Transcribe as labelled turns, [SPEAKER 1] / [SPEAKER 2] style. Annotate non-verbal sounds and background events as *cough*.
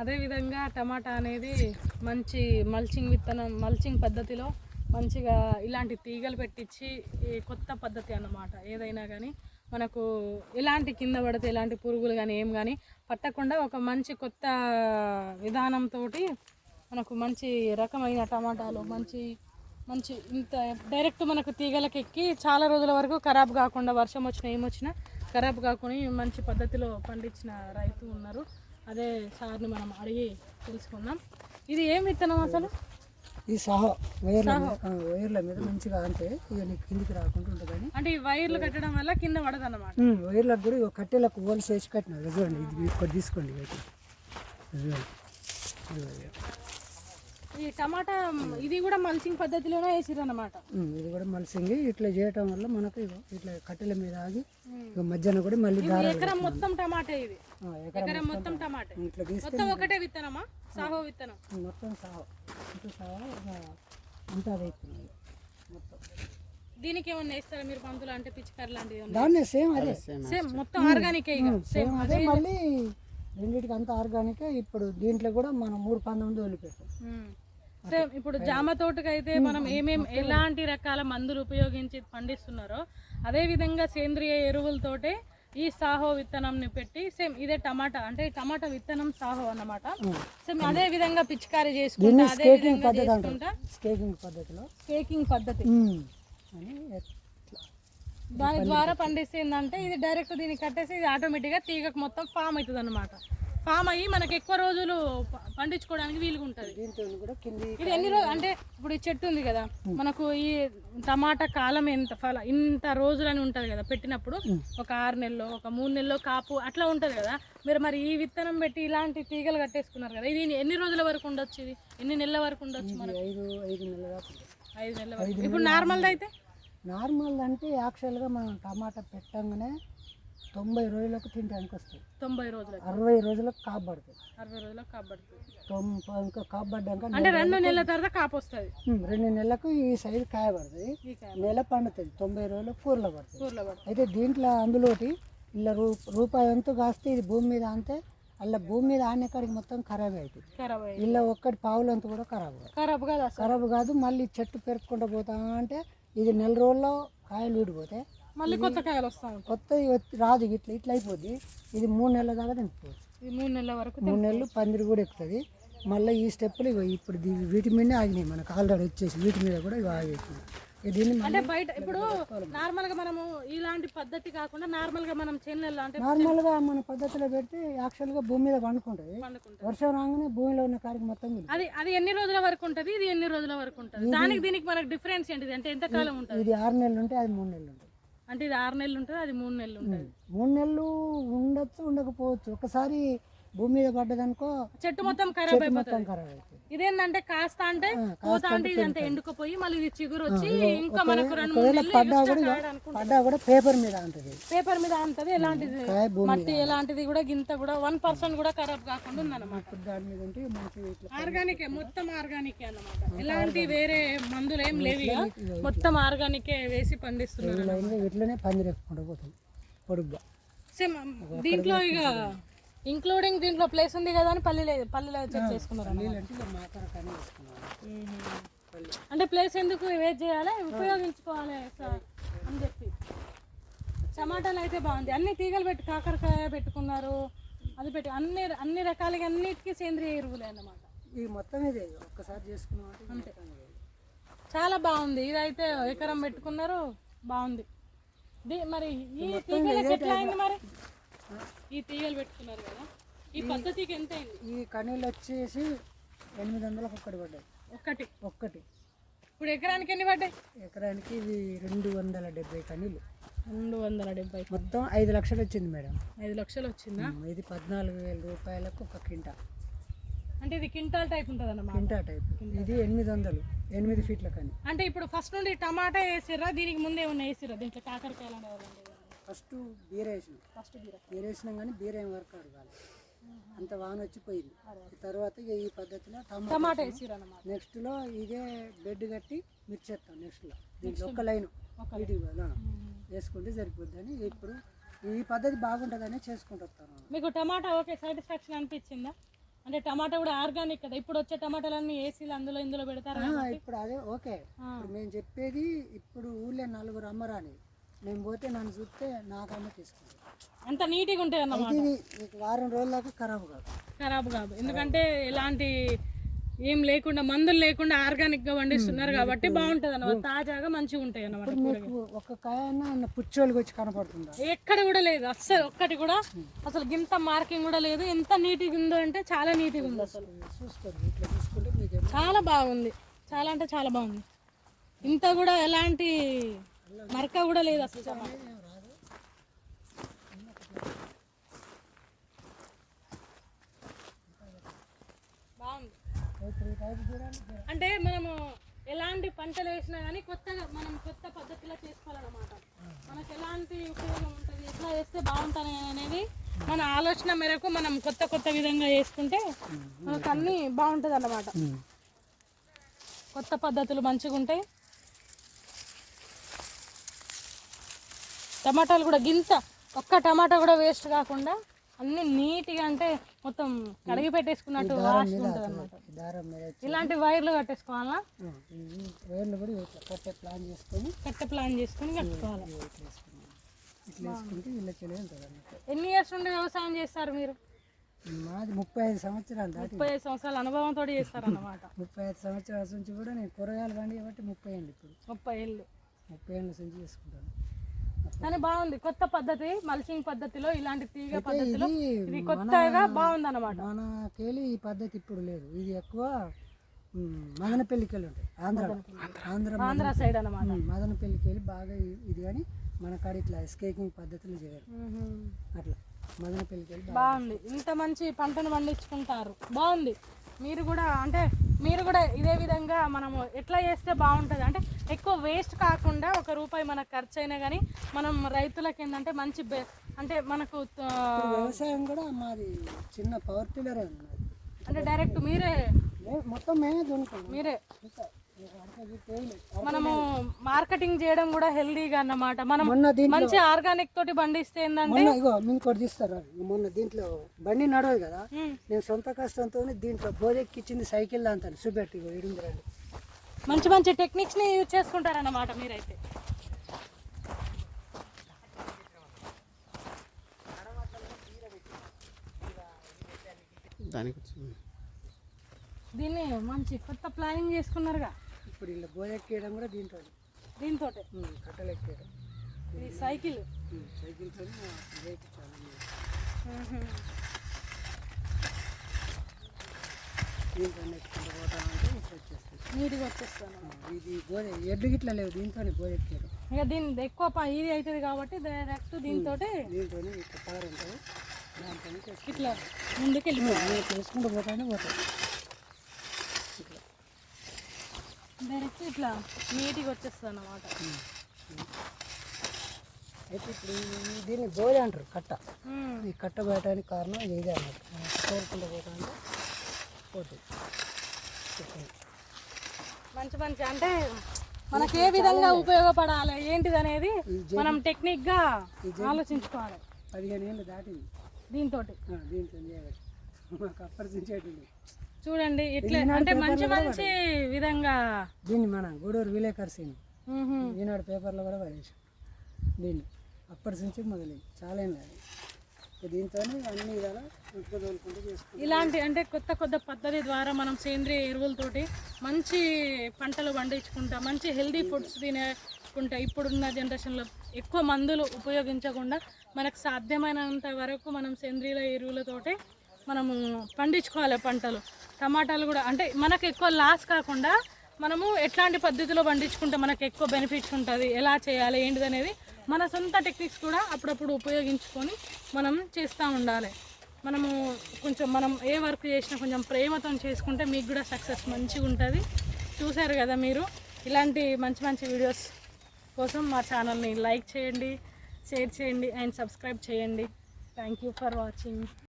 [SPEAKER 1] అదేవిధంగా టమాటా అనేది మంచి మల్చింగ్ విత్తనం మల్చింగ్ పద్ధతిలో మంచిగా ఇలాంటి తీగలు పెట్టించి కొత్త పద్ధతి అన్నమాట. ఏదైనా కానీ మనకు ఎలాంటి కింద పడితే ఎలాంటి పురుగులు కానీ ఏం కానీ పట్టకుండా ఒక మంచి కొత్త విధానంతో మనకు మంచి రకమైన టమాటాలు మంచి మంచి ఇంత డైరెక్ట్ మనకు తీగలకు ఎక్కి చాలా రోజుల వరకు ఖరాబ్ కాకుండా వర్షం వచ్చినా ఏమొచ్చినా ఖరాబ్ కాకుండా మంచి పద్ధతిలో పండించిన రైతు ఉన్నారు. అదే సార్ని మనం అడిగి తెలుసుకుందాం. ఇది ఏం విత్తనం అసలు?
[SPEAKER 2] ఈ సహా వైర్ల వైర్ల మీద మంచిగా అంటే ఇక నీకు కిందికి రాకుండా ఉంటుందని.
[SPEAKER 1] అంటే ఈ వైర్లు కట్టడం వల్ల కింద పడదన్నమాట.
[SPEAKER 2] ఉమ్, వైర్లకు కూడా ఇగో కట్టెలకు హోల్స్ వేసి కట్టిన ఇది చూడండి ఇది ఇక్కడ తీసుకోండి ఇక. చూడండి.
[SPEAKER 1] ఈ టమాటా ఇది కూడా మల్చింగ్ పద్ధతిలోనే వేసిర్రు అన్నమాట
[SPEAKER 2] ఉమ్, ఇది కూడా మలిసింగి. ఇట్లా చేయటం వల్ల మనకు ఇగో ఇట్లా కట్టెల మీద ఆగి ఇక మధ్యాహ్నం కూడా మళ్ళీ
[SPEAKER 1] ఎకరం మొత్తం టమాటే ఇది.
[SPEAKER 2] ఎకరం
[SPEAKER 1] మొత్తం టమాటే.
[SPEAKER 2] ఇట్లా
[SPEAKER 1] మొత్తం ఒకటే విత్తనమా? సాహో విత్తనం.
[SPEAKER 2] మొత్తం సహా. సహా అంతా ఇస్తున్నది మొత్తం.
[SPEAKER 1] దీనికి ఏమన్నా వేస్తారా మీరు పంతులు అంటే పిచ్చికారు లాంటివి?
[SPEAKER 2] దాన్నే సేమ్ అదే.
[SPEAKER 1] సేమ్ మొత్తం ఆర్గానిక్
[SPEAKER 2] సేమ్ అదే మళ్ళీ రెండింటికి అంతా ఆర్గానిక్. ఇప్పుడు దీంట్లో కూడా మనం మూడు పంతొమ్మిది వదిలిపెట్టాం.
[SPEAKER 1] సేమ్ ఇప్పుడు జామ తోటకి అయితే మనం ఏమేం ఎలాంటి రకాల మందులు ఉపయోగించి పండిస్తున్నారో అదే విధంగా సేంద్రియ ఎరువులతోటే ఈ సాహో విత్తనంని పెట్టి సేమ్ ఇదే టమాటా అంటే టమాటా విత్తనం సాహో అన్నమాట. సేమ్ అదే విధంగా పిచికారీ చేసుకుంటా అదే విధంగా
[SPEAKER 2] పద్ధతి
[SPEAKER 1] చేసుకుంటా.
[SPEAKER 2] స్కేకింగ్ పద్ధతిలో.
[SPEAKER 1] స్కేకింగ్ పద్ధతి. దాని ద్వారా పండిస్తే ఏంటంటే ఇది డైరెక్ట్ దీన్ని కట్టేసి ఇది ఆటోమేటిక్గా తీగకు మొత్తం ఫామ్ అవుతుంది అనమాట ఫామ్ అయ్యి మనకి ఎక్కువ రోజులు పండించుకోవడానికి వీలుగా ఉంటుంది. ఇది ఎన్ని రోజులు అంటే ఇప్పుడు ఈ చెట్టు ఉంది కదా మనకు ఈ టమాటా కాలం ఎంత ఫల ఇంత రోజులని ఉంటది కదా పెట్టినప్పుడు ఒక ఆరు నెలలు ఒక మూడు నెలలు కాపు అట్లా ఉంటది కదా. మీరు మరి ఈ విత్తనం పెట్టి ఇలాంటి తీగలు కట్టేసుకున్నారు కదా ఇది ఎన్ని రోజుల వరకు ఉండొచ్చు ఇది? ఎన్ని నెలల వరకు ఉండొచ్చు మనకి?
[SPEAKER 2] ఐదు ఐదు నెలల.
[SPEAKER 1] ఐదు నెలల వరకు. ఇప్పుడు నార్మల్ అయితే?
[SPEAKER 2] నార్మల్ అంటే యాక్చువల్గా మనం టమాటా పెట్టంగానే తొంభై రోజులకు తినడానికి వస్తాయి.
[SPEAKER 1] తొంభై రోజులకి.
[SPEAKER 2] అరవై రోజులకు కాపు పడుతుంది
[SPEAKER 1] అరవై రోజులకు కాబడుతుంది
[SPEAKER 2] తొంభై ఇంకా కాపు పడ్డాక
[SPEAKER 1] అంటే రెండు నెలల తర్వాత కాపు వస్తుంది.
[SPEAKER 2] రెండు నెలలకు ఈ సైజు కాయ పడుతుంది.
[SPEAKER 1] ఈ కాయ
[SPEAKER 2] నెల పండుతుంది. తొంభై రోజులు కూరలో పడుతుంది.
[SPEAKER 1] కూరలో పడుతుంది.
[SPEAKER 2] అయితే దీంట్లో అందులోటి ఇలా రూ రూపాయి ఎంత కాస్తే ఇది భూమి మీద అంతే అలా భూమి మీద ఆనే కాడికి మొత్తం ఖరాబ్ అవుతుంది. ఇలా ఒక్కటి పావులంత కూడా ఖరాబ్ కాదు.
[SPEAKER 1] ఖరాబ్ కాదు
[SPEAKER 2] ఖరాబ్ కాదు మళ్ళీ చెట్టు పెరుక్కుంటూ పోతా అంటే ఇది నెల రోజుల్లో కాయలు ఊడిపోతే
[SPEAKER 1] మళ్ళీ కొత్త కాయలు వస్తా ఉంటాయి.
[SPEAKER 2] కొత్తది వచ్చి రాదు ఇట్లా ఇట్లా అయిపోద్ది. ఇది మూడు నెలల దాకా తినిపోవచ్చు
[SPEAKER 1] ఈ మూడు నెలల వరకు
[SPEAKER 2] మూడు నెలలు పందిరి కూడా ఎక్కుతుంది. మళ్ళీ ఈ స్టెప్పులు ఇగో ఇప్పుడు వీటి మీదనే ఆగినాయి మనకు. ఆల్రెడీ వచ్చేసి వీటి మీద కూడా ఇవి ఆగేసినాయి.
[SPEAKER 1] అంటే బయట ఇప్పుడు నార్మల్గా మనము ఇలాంటి పద్ధతి కాకుండా నార్మల్గా మనం చేనులలో అంటే
[SPEAKER 2] నార్మల్గా మన పద్ధతిలో పెడితే యాక్చువల్గా భూమి మీద పండుకుంటుంది.
[SPEAKER 1] పండుకుంటాం
[SPEAKER 2] వర్షం రాగానే భూమిలో ఉన్న కాడికి మొత్తం.
[SPEAKER 1] అది అది ఎన్ని రోజుల వరకు ఉంటది? ఇది ఎన్ని రోజుల వరకు ఉంటది? దానికి దీనికి మనకు డిఫరెన్స్ ఏంటిది? అంటే ఎంత కాలం ఉంటది?
[SPEAKER 2] ఇది ఆరు నెలలు ఉంటే అది మూడు నెలలు ఉంటుంది.
[SPEAKER 1] అంటే ఇది ఆరు నెలలు ఉంటుంది అది మూడు నెలలు ఉంటుంది.
[SPEAKER 2] మూడు నెలలు ఉండొచ్చు ఉండకపోవచ్చు. ఒకసారి భూమి మీద పడ్డదనుకో
[SPEAKER 1] చెట్టు మొత్తం ఖరాబ్
[SPEAKER 2] మొత్తం
[SPEAKER 1] అయిపోతుంది.
[SPEAKER 2] ఖరాబ్ అవుతుంది
[SPEAKER 1] ఇదేంటంటే కాస్త అంటే పోతా అంటే ఇది అంత ఎండుకుపోయి మళ్ళీ ఇది చిగురు వచ్చి ఇంకా మనకు రెండు మూడు
[SPEAKER 2] ఒకవేళ
[SPEAKER 1] నెలలు
[SPEAKER 2] పడ్డా కూడా. పడ్డా కూడా పేపర్ మీద ఉంటుంది
[SPEAKER 1] పేపర్ మీద అంతది ఎలాంటిది?
[SPEAKER 2] కాయ భూమి
[SPEAKER 1] మట్టి ఎలాంటిది కూడా గింత కూడా వన్ పర్సెంట్ కూడా ఖరాబ్ కాకుండా ఉందన్నమాట.
[SPEAKER 2] ఇప్పుడు దాని మీద ఉంటే మంచి ఇట్లా
[SPEAKER 1] ఆర్గానిక్ మొత్తం ఆర్గానిక్ అన్నమాట. ఎలాంటి వేరే మందులు ఏం లేవు ఇక. మొత్తం ఆర్గానికే వేసి పండిస్తున్నారు
[SPEAKER 2] లైన్గా ఇట్లనే పందిరి ఎక్కుంటూ పోతుంది పొడుగ్గా.
[SPEAKER 1] సేమ్ దీంట్లో ఇక ఇంక్లూడింగ్ దీంట్లో ప్లేస్ ఉంది కదా అని పల్లీలో పల్లీలో చెక్ చేసుకున్నారు.
[SPEAKER 2] అంటే
[SPEAKER 1] ప్లేస్ ఎందుకు వేస్ట్ చేయాలి? ఉపయోగించుకోవాలి సార్ అని చెప్పి. టమాటాలు అయితే బాగుంది. అన్ని తీగలు పెట్టి కాకరకాయ పెట్టుకున్నారు. అది పెట్టి అన్ని అన్ని రకాలుగా అన్నిటికీ సేంద్రియ ఎరువులే అన్నమాట.
[SPEAKER 2] ఈ మొత్తం ఇదే ఒక్కసారి చేసుకున్నాం ఇదే.
[SPEAKER 1] చాలా బాగుంది. ఇదైతే ఎకరం పెట్టుకున్నారు. బాగుంది. మరి ఈ తీగలకి ఎట్లా అయింది మరి? ఈ తీగలు పెట్టుకున్నారు కదా. ఈ పద్ధతికి ఎంత
[SPEAKER 2] ఈ కనీళ్ళు వచ్చేసి ఎనిమిది వందలకు ఒక్కటి పడ్డాయి.
[SPEAKER 1] ఒక్కటి?
[SPEAKER 2] ఒక్కటి.
[SPEAKER 1] ఇప్పుడు ఎకరానికి ఎన్ని పడ్డాయి?
[SPEAKER 2] ఎకరానికి ఇవి రెండు వందల డెబ్బై కనీలు.
[SPEAKER 1] రెండు వందల డెబ్బై
[SPEAKER 2] మొత్తం ఐదు లక్షలు వచ్చింది మేడం.
[SPEAKER 1] ఐదు లక్షలు వచ్చిందా?
[SPEAKER 2] ఇది పద్నాలుగు వేల రూపాయలకు ఒక కింటా
[SPEAKER 1] అంటే ఇది క్వింటాల్ టైప్ ఉంటుంది అన్నమాట.
[SPEAKER 2] కింటా టైప్. ఇది ఎనిమిది వందలు ఎనిమిది ఫీట్ల కని.
[SPEAKER 1] అంటే ఇప్పుడు ఫస్ట్ నుండి టమాటా వేసిర్రా? దీనికి ముందే ఉన్న వేసిర్రా? దీంట్లో కాకరకాయలు అనేవాళ్ళండి
[SPEAKER 2] ఫస్ట్ బీర వేసినాం.
[SPEAKER 1] ఫస్ట్ బీర
[SPEAKER 2] బీర వేసినాం కానీ బీర ఏం వర్క్ కాదు కాదు అంత వాన వచ్చిపోయింది. తర్వాత ఇక ఈ పద్ధతిలో టమాటా
[SPEAKER 1] అన్నమాట
[SPEAKER 2] నెక్స్ట్లో ఇదే బెడ్ కట్టి మిర్చి వేస్తాం నెక్స్ట్లో దీంట్లో ఒక్క లైన్. వీటికి వేసుకుంటే సరిపోద్దని ఇప్పుడు ఈ పద్ధతి బాగుంటుందని చేసుకుంటూ వస్తాను.
[SPEAKER 1] మీకు టమాటా ఓకే సాటిస్ఫాక్షన్ అనిపించిందా? అంటే టమాటా కూడా ఆర్గానిక్ కదా. ఇప్పుడు వచ్చే టమాటాలన్నీ ఏసీలు అందులో ఇందులో పెడతారు
[SPEAKER 2] ఇప్పుడు అదే ఓకే. ఇప్పుడు మేము చెప్పేది ఇప్పుడు ఊళ్ళో నలుగురు అమ్మరాని. మేము పోతే నన్ను చూస్తే నాకన్నా తీసుకుంటాం
[SPEAKER 1] అంత నీట్గా ఉంటాయి అన్నమాట.
[SPEAKER 2] ఇది మీకు వారం రోజుల దాకా ఖరాబ్ కాదు.
[SPEAKER 1] ఖరాబ్ కాదు. ఎందుకంటే ఎలాంటి ఏం లేకుండా మందులు లేకుండా ఆర్గానిక్గా పండిస్తున్నారు కాబట్టి బాగుంటది అన్నమాట. తాజాగా మంచిగా ఉంటాయి అన్నమాట
[SPEAKER 2] ఇప్పుడు మీకు ఒక కాయ పుచ్చోళ్ళకి వచ్చి కనపడుతుందా?
[SPEAKER 1] ఎక్కడ కూడా లేదు. అస్సలు ఒక్కటి కూడా అసలు గింత మార్కింగ్ కూడా లేదు. ఎంత నీట్గా ఉందో అంటే చాలా నీట్గా ఉంది అసలు.
[SPEAKER 2] చూసుకోండి ఇట్లా చూసుకుంటే మీకు ఏం-
[SPEAKER 1] చాలా బాగుంది. చాలా అంటే చాలా బాగుంది. ఇంత కూడా ఎలాంటి మరక కూడా లేదు అసలు అంటే మనము ఎలాంటి పంటలు వేసినా కానీ కొత్తగా మనం కొత్త పద్ధతిలో చేసుకోవాలన్నమాట. మనకు ఎలాంటి ఉపయోగం ఉంటుంది ఎట్లా వేస్తే బాగుంటుంది అనేది మన ఆలోచన మేరకు మనం కొత్త కొత్త విధంగా చేసుకుంటే మనకు అన్నీ బాగుంటుంది అన్నమాట కొత్త పద్ధతులు మంచిగా ఉంటాయి టమాటాలు కూడా గింత ఒక్క టమాటా కూడా వేస్ట్ కాకుండా అన్ని నీట్గా అంటే మొత్తం కడిగి పెట్టేసుకున్నట్టు వాష్ ఉంటుంది
[SPEAKER 2] వచ్చి
[SPEAKER 1] ఇలాంటి వైర్లు కట్టేసుకోవాలా?
[SPEAKER 2] వేర్లు కూడా కట్టే ప్లాన్ చేసుకొని
[SPEAKER 1] కట్ట ప్లాన్ చేసుకుని కట్టుకోవాలి? ఎన్ని ఇయర్స్ నుండి వ్యవసాయం చేస్తారు మీరు?
[SPEAKER 2] మాది ముప్పై ఐదు సంవత్సరాలు దాటి
[SPEAKER 1] ముప్పై ఐదు సంవత్సరాల అనుభవంతో చేస్తారు అన్నమాట *laughs*
[SPEAKER 2] ముప్పై ఐదు సంవత్సరాల నుంచి కూడా నేను కూరగాయలు పండి కాబట్టి ముప్పై ఏళ్ళు ఇప్పుడు.
[SPEAKER 1] ముప్పై ఏళ్ళు.
[SPEAKER 2] ముప్పై ఏళ్ళ నుంచి చేసుకుంటాను.
[SPEAKER 1] కానీ బాగుంది. కొత్త పద్ధతి మల్చింగ్ పద్ధతిలో ఇలాంటి తీగ పద్ధతిలో
[SPEAKER 2] ఇది
[SPEAKER 1] కొత్తగా బాగుంది అన్నమాట
[SPEAKER 2] మనకేలి ఈ పద్ధతి ఇప్పుడు లేదు. ఇది ఎక్కువ మ్, మదనపల్లికి వెళ్ళి ఉంటాయి. ఆంధ్ర ఆంధ్ర
[SPEAKER 1] ఆంధ్ర సైడ్ అన్నమాట.
[SPEAKER 2] మ్, మదనపల్లికి వెళ్ళి బాగా ఇది కానీ మన కాడ ఇట్లా స్కేకింగ్ పద్ధతులు చేయరు. అట్లా. మదనపల్లికి వెళ్ళి బాగా
[SPEAKER 1] బాగుంది. ఇంత మంచి పంటను పండించుకుంటారు. బాగుంది. మీరు కూడా అంటే మీరు కూడా ఇదే విధంగా మనము ఎట్లా చేస్తే బాగుంటుంది? అంటే ఎక్కువ వేస్ట్ కాకుండా ఒక రూపాయి మనకు ఖర్చు అయినా కానీ మనం రైతులకి ఏంటంటే మంచి అంటే మనకు
[SPEAKER 2] వ్యవసాయం కూడా మాది చిన్న పవర్ టిల్లరే
[SPEAKER 1] అంటే డైరెక్ట్ మీరే
[SPEAKER 2] మొత్తం మేమే
[SPEAKER 1] మీరే. మనము మార్కెటింగ్ చేయడం కూడా హెల్దీగా అన్నమాట. మనం మంచి ఆర్గానిక్ తోటి పండిస్తే ఏంటంటే
[SPEAKER 2] మొన్న ఇగో ఇంకోటి తీస్తారా మొన్న దీంట్లో బండి నడవదు కదా. నేను సొంత కష్టంతో దీంట్లో బోధెక్కిచ్చింది సైకిల్ దాంతో చూపెట్టి ఇగో ఇడింది రండి
[SPEAKER 1] మంచి మంచి టెక్నిక్స్ని యూజ్ చేసుకుంటారన్నమాట మీరైతే.
[SPEAKER 3] దానికి
[SPEAKER 1] దీన్ని మంచి కొత్త ప్లానింగ్ చేసుకున్నారుగా.
[SPEAKER 2] ఇప్పుడు ఇలా బోధెక్కేయడం కూడా దీంతో
[SPEAKER 1] దీంతో
[SPEAKER 2] కట్టలు ఎక్కేయడం
[SPEAKER 1] ఇది సైకిల్?
[SPEAKER 2] సైకిల్తో దీంతో ఇట్లా వచ్చేస్తుంది
[SPEAKER 1] నీట్గా వచ్చేస్తాను.
[SPEAKER 2] ఇది బోధ ఎడ్లు గిట్ల లేవు దీంతోనే బోధెక్కేయడం
[SPEAKER 1] ఇక దీని ఎక్కువ ఇది అవుతుంది కాబట్టి డైరెక్ట్ దీంతో
[SPEAKER 2] దీంతోనే ఇట్లా పవర్ ఉంటుంది
[SPEAKER 1] ఇట్లా ముందుకు
[SPEAKER 2] పోతానే పోతాం ఇట్లా
[SPEAKER 1] డైరెక్ట్ ఇట్లా నీట్గా వచ్చేస్తుంది అన్నమాట
[SPEAKER 2] అయితే ఇప్పుడు ఈ- దీన్ని బోధ అంటారు కట్ట. ఈ కట్ట పోయటానికి కారణం ఇదే అన్నమాట. మనం కోరుకుంటూ పోతా అంటే పోతుంది. చెప్పండి.
[SPEAKER 1] మంచి మంచి అంటే మనకి ఏ విధంగా ఉపయోగపడాలి ఏంటిది అనేది మనం టెక్నిక్గా ఆలోచించుకోవాలి.
[SPEAKER 2] పదిహేను ఏళ్ళు దాటింది.
[SPEAKER 1] దీంతో
[SPEAKER 2] ఆ, దీంతో మాకు అప్పటించేటుంది
[SPEAKER 1] చూడండి ఇట్లా అంటే మంచి మంచి విధంగా.
[SPEAKER 2] దీన్ని మన గూడూరు విలేకర్స్. ఈనాడు పేపర్లో కూడా పడేసాం. దీన్ని అప్పటి నుంచి మొదలైంది. చాలా ఏం లేదు. దీంతో అన్ని విధాలా
[SPEAKER 1] ఇలాంటి అంటే కొత్త కొత్త పద్ధతి ద్వారా మనం సేంద్రియ ఎరువులతోటి మంచి పంటలు పండించుకుంటా. మంచి హెల్దీ ఫుడ్స్ తినేకుంటా ఇప్పుడున్న జనరేషన్లో ఎక్కువ మందులు ఉపయోగించకుండా మనకు సాధ్యమైనంత వరకు మనం సేంద్రియ ఎరువులతోటి మనము పండించుకోవాలి పంటలు. టమాటాలు కూడా అంటే మనకు ఎక్కువ లాస్ కాకుండా మనము ఎట్లాంటి పద్ధతిలో పండించుకుంటే మనకు ఎక్కువ బెనిఫిట్స్ ఉంటుంది ఎలా చేయాలి ఏంటిది అనేది మన సొంత టెక్నిక్స్ కూడా అప్పుడప్పుడు ఉపయోగించుకొని మనం చేస్తూ ఉండాలి. మనము కొంచెం మనం ఏ వర్క్ చేసినా కొంచెం ప్రేమతో చేసుకుంటే మీకు కూడా సక్సెస్ మంచిగా ఉంటుంది. చూశారు కదా మీరు? ఇలాంటి మంచి మంచి వీడియోస్ కోసం మా ఛానల్ని లైక్ చేయండి షేర్ చేయండి అండ్ సబ్స్క్రైబ్ చేయండి. Thank you for watching